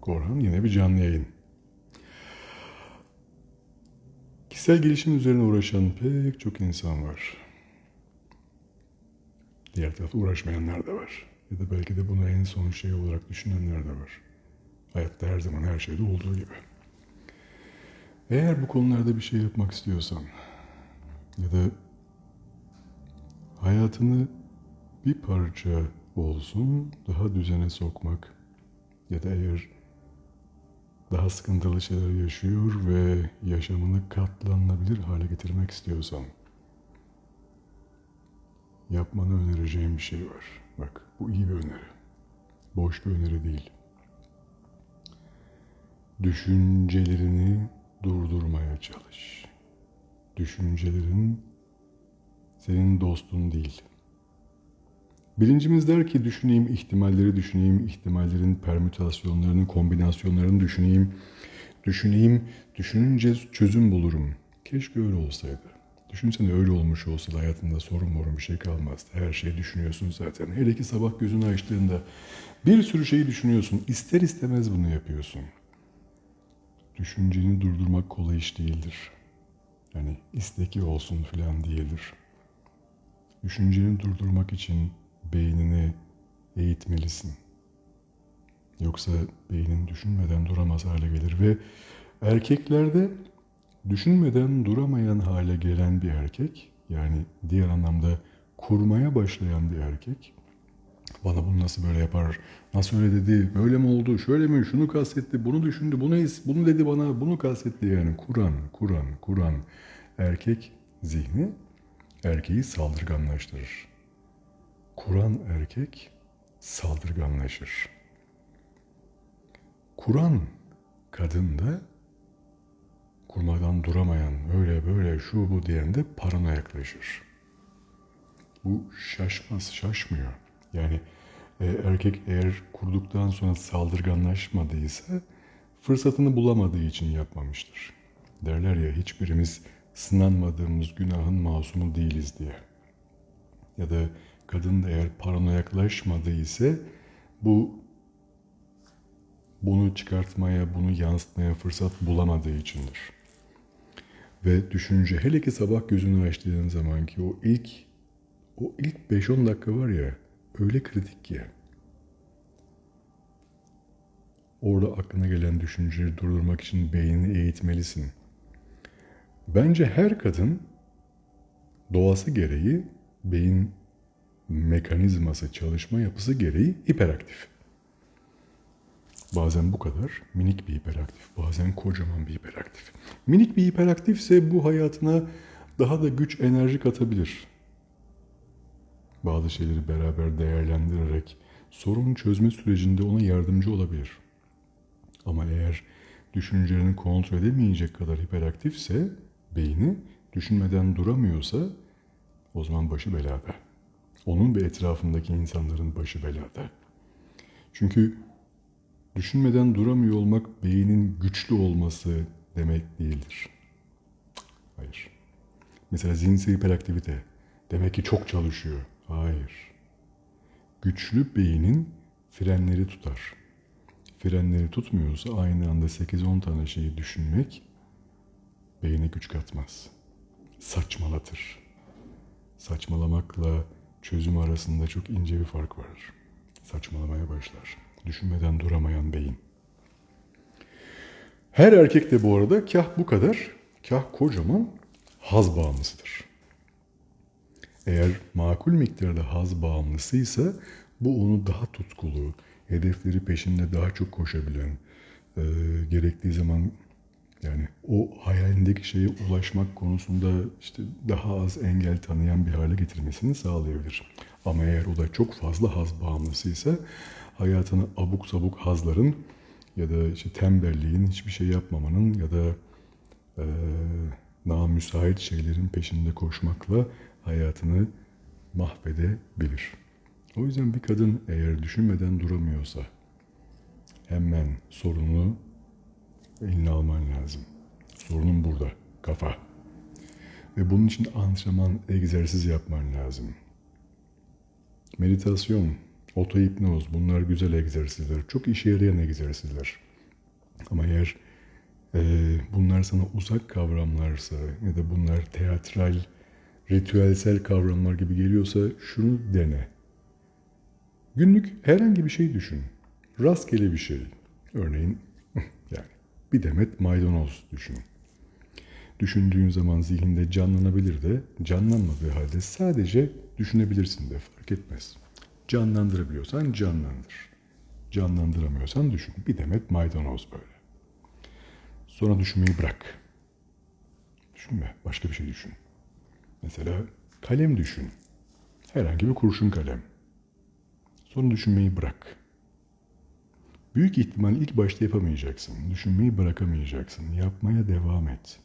Korhan yine bir canlı yayın. Kişisel gelişim üzerine uğraşan pek çok insan var. Diğer tarafta uğraşmayanlar da var. Ya da belki de bunu en son şey olarak düşünenler de var. Hayatta her zaman her şeyde olduğu gibi. Eğer bu konularda bir şey yapmak istiyorsan ya da hayatını bir parça olsun daha düzene sokmak ya da eğer daha sıkıntılı şeyler yaşıyor ve yaşamını katlanılabilir hale getirmek istiyorsan yapmanı önereceğim bir şey var. Bak bu iyi bir öneri. Boş bir öneri değil. Düşüncelerini durdurmaya çalış. Düşüncelerin senin dostun değil. Bilincimiz der ki düşüneyim, ihtimalleri düşüneyim, ihtimallerin permütasyonlarını, kombinasyonlarını düşüneyim. Düşüneyim, düşününce çözüm bulurum. Keşke öyle olsaydı. Düşünsene öyle olmuş olsa da hayatında sorun morun bir şey kalmazdı. Her şeyi düşünüyorsun zaten. Hele ki sabah gözünü açtığında bir sürü şeyi düşünüyorsun. İster istemez bunu yapıyorsun. Düşünceni durdurmak kolay iş değildir. Yani isteki olsun filan değildir. Düşünceni durdurmak için beynini eğitmelisin. Yoksa beynin düşünmeden duramaz hale gelir ve erkeklerde düşünmeden duramayan hale gelen bir erkek, yani diğer anlamda kurmaya başlayan bir erkek, bana bunu nasıl böyle yapar, nasıl öyle dedi, böyle mi oldu, şöyle mi, şunu kastetti, bunu düşündü, bunu, his- bunu dedi bana, bunu kastetti? Yani Kur'an, Kur'an, Kur'an. Erkek zihni erkeği saldırganlaştırır. Kur'an erkek saldırganlaşır. Kur'an kadın da kurmadan duramayan, öyle böyle şu bu diyen de parana yaklaşır. Bu şaşmaz, şaşmıyor. Yani e, erkek eğer kurduktan sonra saldırganlaşmadıysa fırsatını bulamadığı için yapmamıştır. Derler ya hiçbirimiz sınanmadığımız günahın masumu değiliz diye. Ya da kadın da eğer paranoyaklaşmadıysa bu bunu çıkartmaya, bunu yansıtmaya fırsat bulamadığı içindir. Ve düşünce hele ki sabah gözünü açtığın zaman ki o ilk o ilk 5-10 dakika var ya öyle kritik ki. Orada aklına gelen düşünceleri durdurmak için beynini eğitmelisin. Bence her kadın doğası gereği beyin mekanizması çalışma yapısı gereği hiperaktif. Bazen bu kadar minik bir hiperaktif, bazen kocaman bir hiperaktif. Minik bir hiperaktifse bu hayatına daha da güç, enerji katabilir. Bazı şeyleri beraber değerlendirerek sorun çözme sürecinde ona yardımcı olabilir. Ama eğer düşüncelerini kontrol edemeyecek kadar hiperaktifse beyni düşünmeden duramıyorsa o zaman başı belada. Onun ve etrafındaki insanların başı belada. Çünkü düşünmeden duramıyor olmak beynin güçlü olması demek değildir. Hayır. Mesela zihinsel hiperaktivite demek ki çok çalışıyor. Hayır. Güçlü beynin frenleri tutar. Frenleri tutmuyorsa aynı anda 8-10 tane şeyi düşünmek beyne güç katmaz. Saçmalatır. Saçmalamakla çözüm arasında çok ince bir fark vardır. Saçmalamaya başlar. Düşünmeden duramayan beyin. Her erkek de bu arada kah bu kadar, kah kocaman haz bağımlısıdır. Eğer makul miktarda haz bağımlısıysa bu onu daha tutkulu, hedefleri peşinde daha çok koşabilen, e, gerektiği zaman yani o hayalindeki şeye ulaşmak konusunda işte daha az engel tanıyan bir hale getirmesini sağlayabilir. Ama eğer o da çok fazla haz bağımlısıysa hayatını abuk sabuk hazların ya da işte tembelliğin, hiçbir şey yapmamanın ya da e, namüsait şeylerin peşinde koşmakla hayatını mahvedebilir. O yüzden bir kadın eğer düşünmeden duramıyorsa hemen sorunu eline alman lazım. Sorunun burada, kafa. Ve bunun için antrenman, egzersiz yapman lazım. Meditasyon, otohipnoz bunlar güzel egzersizler. Çok işe yarayan egzersizler. Ama eğer e, bunlar sana uzak kavramlarsa ya da bunlar teatral, ritüelsel kavramlar gibi geliyorsa şunu dene. Günlük herhangi bir şey düşün. Rastgele bir şey. Örneğin bir demet maydanoz düşün. Düşündüğün zaman zihinde canlanabilir de canlanmadığı halde sadece düşünebilirsin de fark etmez. Canlandırabiliyorsan canlandır. Canlandıramıyorsan düşün. Bir demet maydanoz böyle. Sonra düşünmeyi bırak. Düşünme. Başka bir şey düşün. Mesela kalem düşün. Herhangi bir kurşun kalem. Sonra düşünmeyi bırak. Büyük ihtimal ilk başta yapamayacaksın. Düşünmeyi bırakamayacaksın. Yapmaya devam et.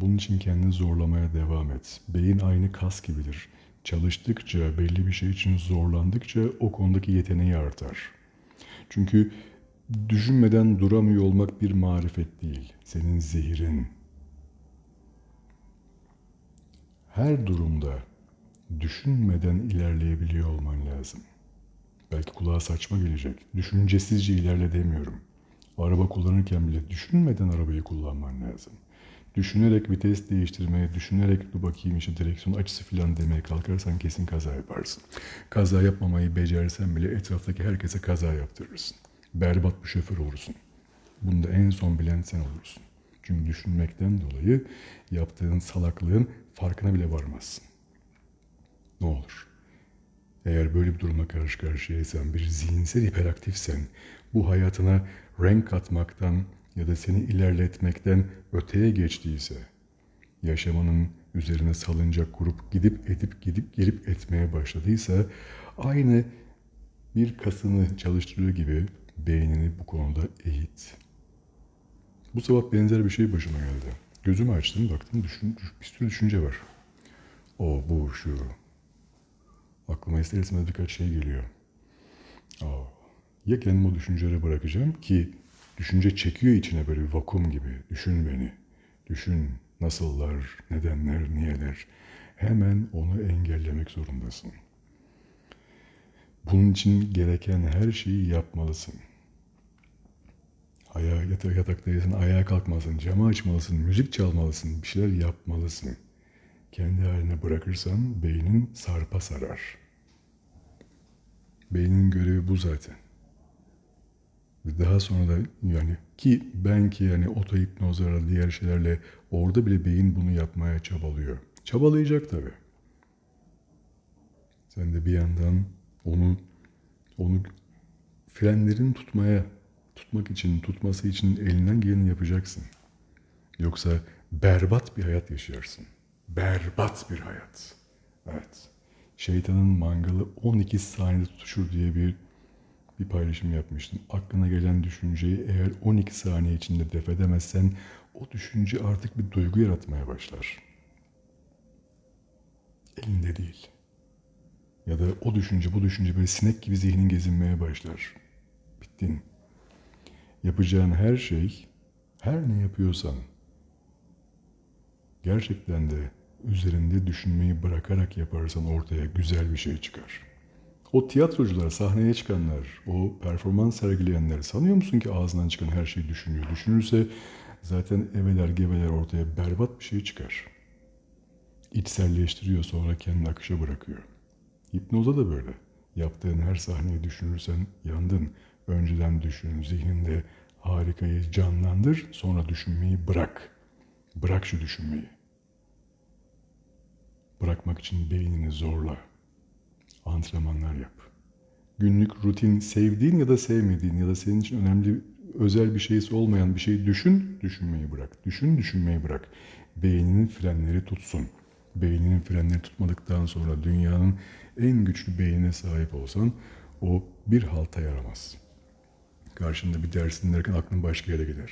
Bunun için kendini zorlamaya devam et. Beyin aynı kas gibidir. Çalıştıkça, belli bir şey için zorlandıkça o konudaki yeteneği artar. Çünkü düşünmeden duramıyor olmak bir marifet değil. Senin zehirin. Her durumda düşünmeden ilerleyebiliyor olman lazım. Belki kulağa saçma gelecek. Düşüncesizce ilerle demiyorum. Araba kullanırken bile düşünmeden arabayı kullanman lazım. Düşünerek vites değiştirmeye, düşünerek dur bakayım işte direksiyon açısı falan demeye kalkarsan kesin kaza yaparsın. Kaza yapmamayı becersen bile etraftaki herkese kaza yaptırırsın. Berbat bir şoför olursun. Bunu da en son bilen sen olursun. Çünkü düşünmekten dolayı yaptığın salaklığın farkına bile varmazsın. Ne olur? Eğer böyle bir duruma karşı karşıyaysan, bir zihinsel hiperaktifsen, bu hayatına renk katmaktan ya da seni ilerletmekten öteye geçtiyse, yaşamanın üzerine salıncak kurup gidip edip gidip gelip etmeye başladıysa, aynı bir kasını çalıştırıyor gibi beynini bu konuda eğit. Bu sabah benzer bir şey başıma geldi. Gözümü açtım, baktım düşün, bir sürü düşünce var. O, bu, şu, Aklıma ister istemez birkaç şey geliyor. Aa, ya kendimi o düşüncelere bırakacağım ki düşünce çekiyor içine böyle bir vakum gibi. Düşün beni. Düşün nasıllar, nedenler, niyeler. Hemen onu engellemek zorundasın. Bunun için gereken her şeyi yapmalısın. Ayağa yatak, yataktaysın, ayağa kalkmalısın, camı açmalısın, müzik çalmalısın, bir şeyler yapmalısın. Kendi haline bırakırsan beynin sarpa sarar. Beynin görevi bu zaten. Ve daha sonra da yani ki ben ki yani otohipnozlarla diğer şeylerle orada bile beyin bunu yapmaya çabalıyor. Çabalayacak tabii. Sen de bir yandan onu onu frenlerin tutmaya tutmak için, tutması için elinden geleni yapacaksın. Yoksa berbat bir hayat yaşayarsın. Berbat bir hayat. Evet. Şeytanın mangalı 12 saniyede tutuşur diye bir bir paylaşım yapmıştım. Aklına gelen düşünceyi eğer 12 saniye içinde def edemezsen o düşünce artık bir duygu yaratmaya başlar. Elinde değil. Ya da o düşünce bu düşünce böyle sinek gibi zihnin gezinmeye başlar. Bittin. Yapacağın her şey, her ne yapıyorsan gerçekten de üzerinde düşünmeyi bırakarak yaparsan ortaya güzel bir şey çıkar. O tiyatrocular, sahneye çıkanlar, o performans sergileyenler sanıyor musun ki ağzından çıkan her şeyi düşünüyor? Düşünürse zaten eveler geveler ortaya berbat bir şey çıkar. İçselleştiriyor sonra kendini akışa bırakıyor. Hipnoza da böyle. Yaptığın her sahneyi düşünürsen yandın. Önceden düşün, zihninde harikayı canlandır, sonra düşünmeyi bırak. Bırak şu düşünmeyi. Bırakmak için beynini zorla. Antrenmanlar yap. Günlük rutin sevdiğin ya da sevmediğin ya da senin için önemli özel bir şeysi olmayan bir şey düşün, düşünmeyi bırak. Düşün, düşünmeyi bırak. Beyninin frenleri tutsun. Beyninin frenleri tutmadıktan sonra dünyanın en güçlü beynine sahip olsan o bir halta yaramaz. Karşında bir ders dinlerken aklın başka yere gider.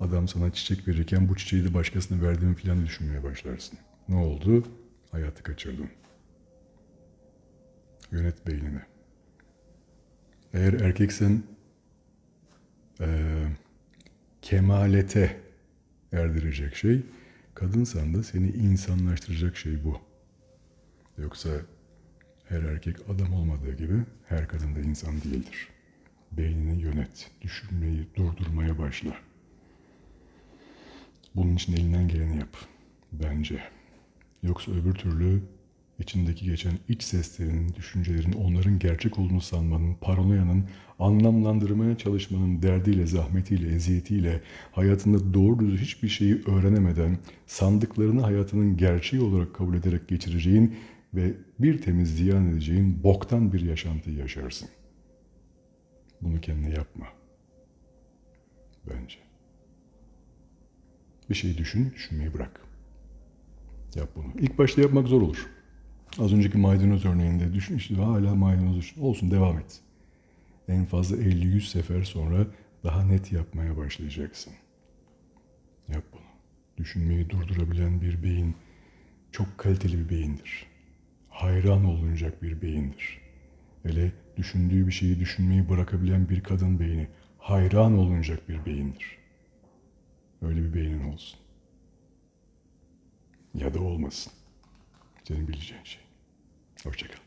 Adam sana çiçek verirken bu çiçeği de başkasına verdiğimi falan düşünmeye başlarsın. Ne oldu? Hayatı kaçırdın. Yönet beynini. Eğer erkeksen eee, kemalete erdirecek şey, kadınsan da seni insanlaştıracak şey bu. Yoksa her erkek adam olmadığı gibi her kadın da insan değildir. Beynini yönet. Düşünmeyi durdurmaya başla. Bunun için elinden geleni yap. Bence. Yoksa öbür türlü içindeki geçen iç seslerin, düşüncelerin, onların gerçek olduğunu sanmanın, paranoyanın, anlamlandırmaya çalışmanın derdiyle, zahmetiyle, eziyetiyle, hayatında doğru düz hiçbir şeyi öğrenemeden, sandıklarını hayatının gerçeği olarak kabul ederek geçireceğin ve bir temiz ziyan edeceğin boktan bir yaşantıyı yaşarsın. Bunu kendine yapma. Bence. Bir şey düşün, düşünmeyi bırak. Yap bunu. İlk başta yapmak zor olur. Az önceki maydanoz örneğinde düşün işte hala maydanoz düşün. Olsun devam et. En fazla 50-100 sefer sonra daha net yapmaya başlayacaksın. Yap bunu. Düşünmeyi durdurabilen bir beyin çok kaliteli bir beyindir. Hayran olunacak bir beyindir. Hele düşündüğü bir şeyi düşünmeyi bırakabilen bir kadın beyni hayran olunacak bir beyindir. Öyle bir beynin olsun. Ya da olmasın. Senin bileceğin şey. Hoşçakal.